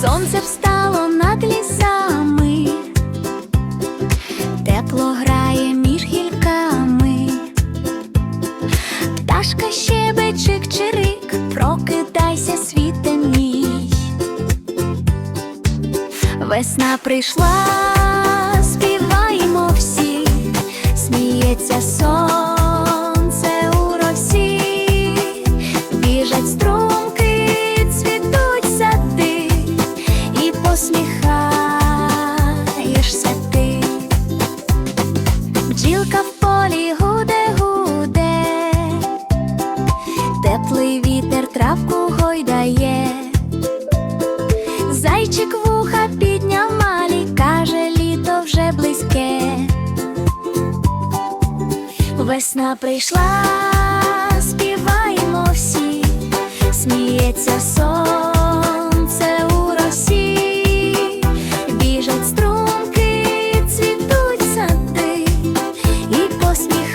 Сонце встало над лісами, тепло грає між гільками, пташка щебечик чирик, прокидайся світе мій. Весна прийшла, Бджілка в полі гуде, гуде, теплий вітер травку гойдає. Зайчик вуха підняв малі, каже, літо вже близьке. Весна прийшла, співаємо всі, сміється сонце біжать